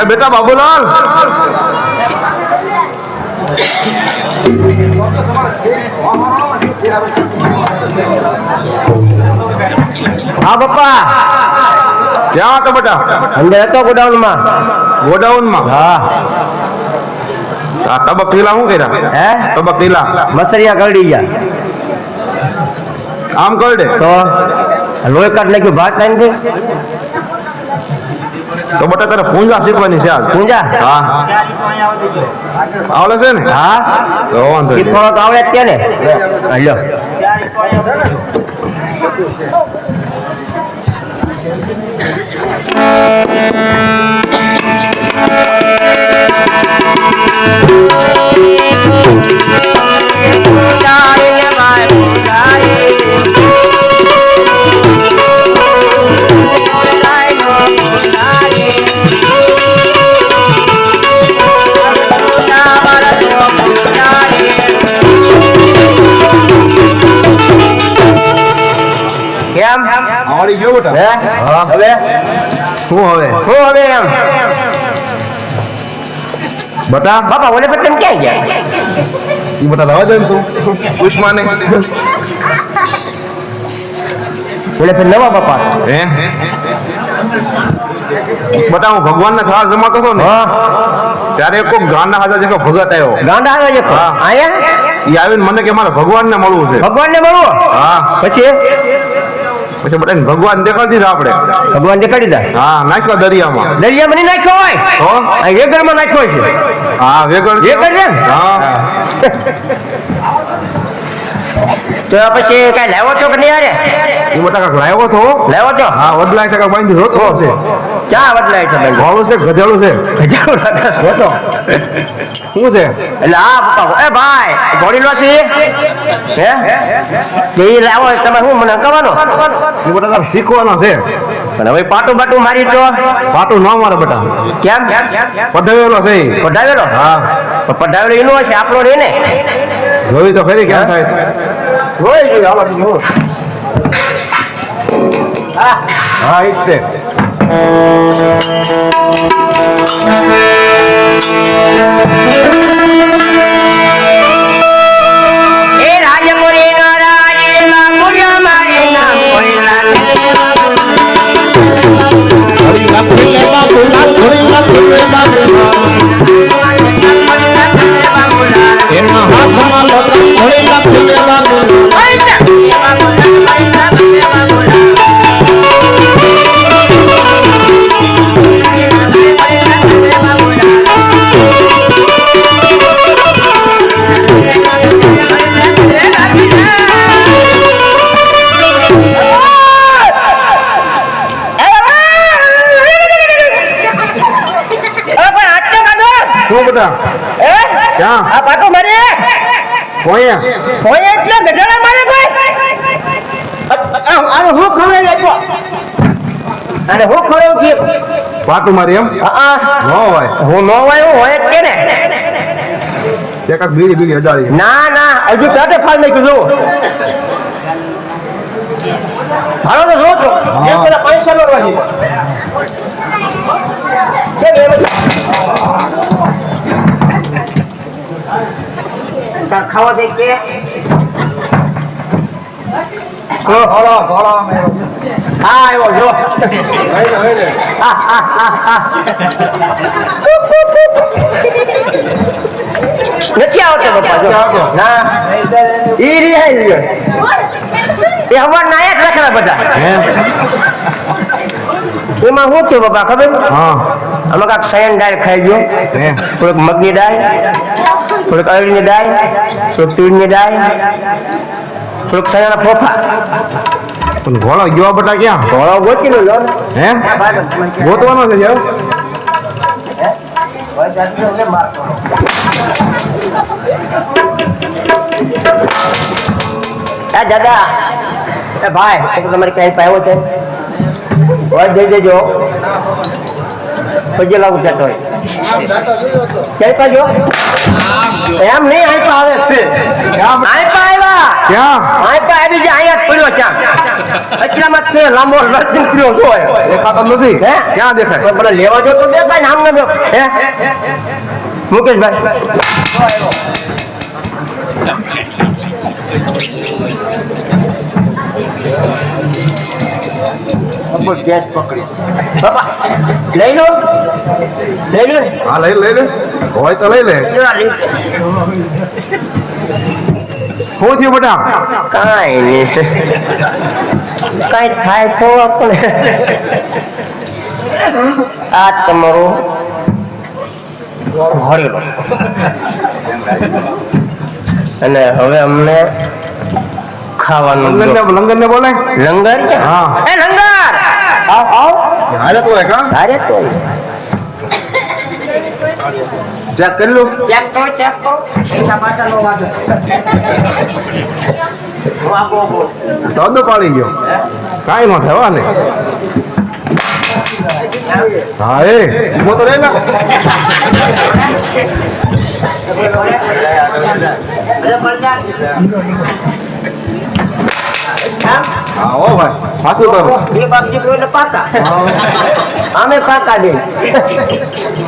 એ બેટા બાબુલાલ. હા પપ્પા. ક્યાં હતો બેટા? અંદર હતો ગોડાઉનમાં. ગોડાઉનમાં? હા. તબક પીલા શું કર્યા? હે? તબક પીલા મસરિયા કરડી ગયા. આમ કરડે તો લોહી કાઢ નાખ્યું ભાત નાખી તો બટા તારે પૂંજા શીખવાની છે આજ પૂંજા? હા. આવડે છે ને? હા. તો વાંધો શીખવાનો તો આવડે જ છે ને. Thank કેમ શું હવે? શું હવે એમ? બટા? બાપા ઓલે પછી ક્યાં ગયા? ઈ બટા રવા દે તું તું. માને ઓલે પછી નવા બાપા. હે? બટા હું ભગવાનને થાળ જમાતો હતો ને ત્યારે કોક ગાંડા હાજર જેટલો ભગત આવ્યો. ગાંડા આવે છે હા. આયા ઈ આવીને મને કે મારે ભગવાનને મળવું છે. ભગવાન ને મળવું? હા. પછી? પછી બધા ભગવાન દેખાડી દીધા આપણે. ભગવાન દેખાડી દીધા હા નાખ્યો દરિયામાં. દરિયામાં નહીં નાખ્યો હોય? આ વેગરમાં નાખ્યો છે. હા વેગળ છે. વેગળ છે ને? હા. તો પછી કઈ લાવો છો કે નહીં અરે ઈ બટા કાંઈક લાવ્યો તો? લાવ્યો છો હા વડલા ટકા બાંધી રોતો છે ક્યાં છે ભાઈ? વાળું છે ગધેડું છે. ગજાડું રાખે જોતો. શું છે? એટલે આ પપ્પા એ ભાઈ ઘોડી લો છે. હે? તે લાવો તમે શું મને કહેવાનો ઈ બટા તારે શીખવાનો છે. પણ હવે પાટું બાટું મારી દો. પાટું ન મારે બટા. કેમ? પઢાવેલો છે. પઢાવેલો? હા. પઢાવેલો એનો છે આપણો રે ને. જોઈ તો ફરી કેમ થાય. જોઈ જોઈ આવા બીજું હા હા શું એ ક્યાં? આ પાટો મારે કોઈએ કોઈએ એટલે ગઢડા મારે ભાઈ. આને હું ખવડાવી આપ્યો અને હું ખવડાવું કે પાટો મારી એમ? હા નો હોય. હું નો હોય હું હોય કે ને? તે કાંઈક બીડી બીડી અડાડી. ના ના હજુ કાંટે ફાળ નાખ્યું કીધું હાલો તો જો છો એક પેલા પૈસા નો વાગી ખાવા દે કે? હા આવ્યો જો. હા. નથી આવતો પપ્પા ના. ઈ રિહાઈ ગયો એ હવાર નાયા જ બધા. એમાં? શું થયું બાપા ખબર? હા. આમાં કાંક સયન દાળ ખાઈ ગયો થોડીક મગની દાળ થોડીક અળની દાળ થોડુંક તીડની દાળ થોડોક સયાના ફોફા પણ ઘોડો ગયો બટા ક્યાં ઘોડો ગોતી લો હે ગોતવાનો છે જાવ એ દાદા એ ભાઈ તમારે ક્યાંય પાયો છે જઈ દેજો પછી લાગુ જતો હોય ક્યાંય પાજો એમ નહીં આઈપા આવે છે. આઈપા આવ્યા. ક્યાં? આઈપા આવી જે અહીંયા પડ્યો ક્યાં? એટલામાં છે લાંબો લડકી પીળો હોય દેખાતો નથી. હે? ક્યાં દેખાય? પેલા લેવા જો તો દેખાય ને આમ ને હે? મુકેશભાઈ. બસ ગેસ પકડી. લઈ લો. લઈ લો. હા લઈ લઈ લે. હોય તો લઈ લે. શું થયું બેટા? કાંઈ નહીં કાંઈ થાય તો આપણે. આ તમારો હરેલો અને હવે અમને ખાવાનું લંગર. ને બોલે લંગર? કે? હા. એ લંગર! હારે તો હોય કા તો ચેક કરી લો ચેક કરો ચેક વાંધો વાગો વાગો ધંધો પાડી ગયો કાંઈ ન થવા ને હા એ ઊભો તો રહી ને હા? હો ભાઈ સાચું કરો. બે બાપ દીકરો એટલે પાકા. અમે પાકા દે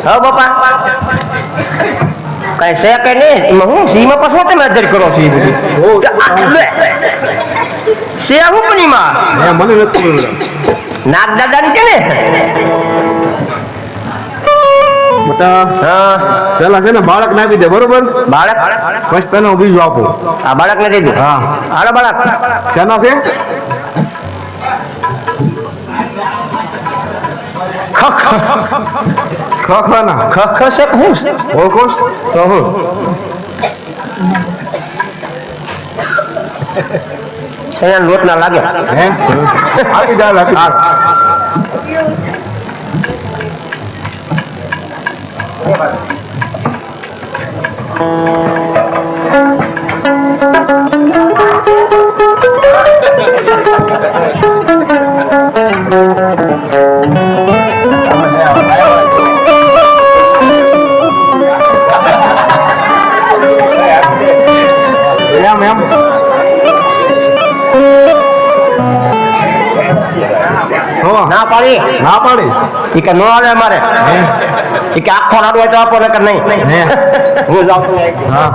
હા બાપા. કઈ છે કે નહીં? એમાં હું સીમાં પાછો તમે અધર કરો છો એ બધું? છે હું પણ એમાં મને નથી નાગ દાદા ની કે ને બેટા પેલા છે ને બાળક ને આપી દે બરોબર? બાળક? પછી તને હું બીજું આપું. આ બાળક ને દીધું હા. હાલો બાળક. શેના છે? ખ ખ ખખવાના. ખ ખ છે હું? છે તો હું. એના લોટ ના લાગે. હે? આપી દે આપી દે. પાડી. ના પાડી. એ કે ન આવે મારે એ કે આખો રાડો હોય તો આપો કે નહીં. હું. જાઉં છું હા.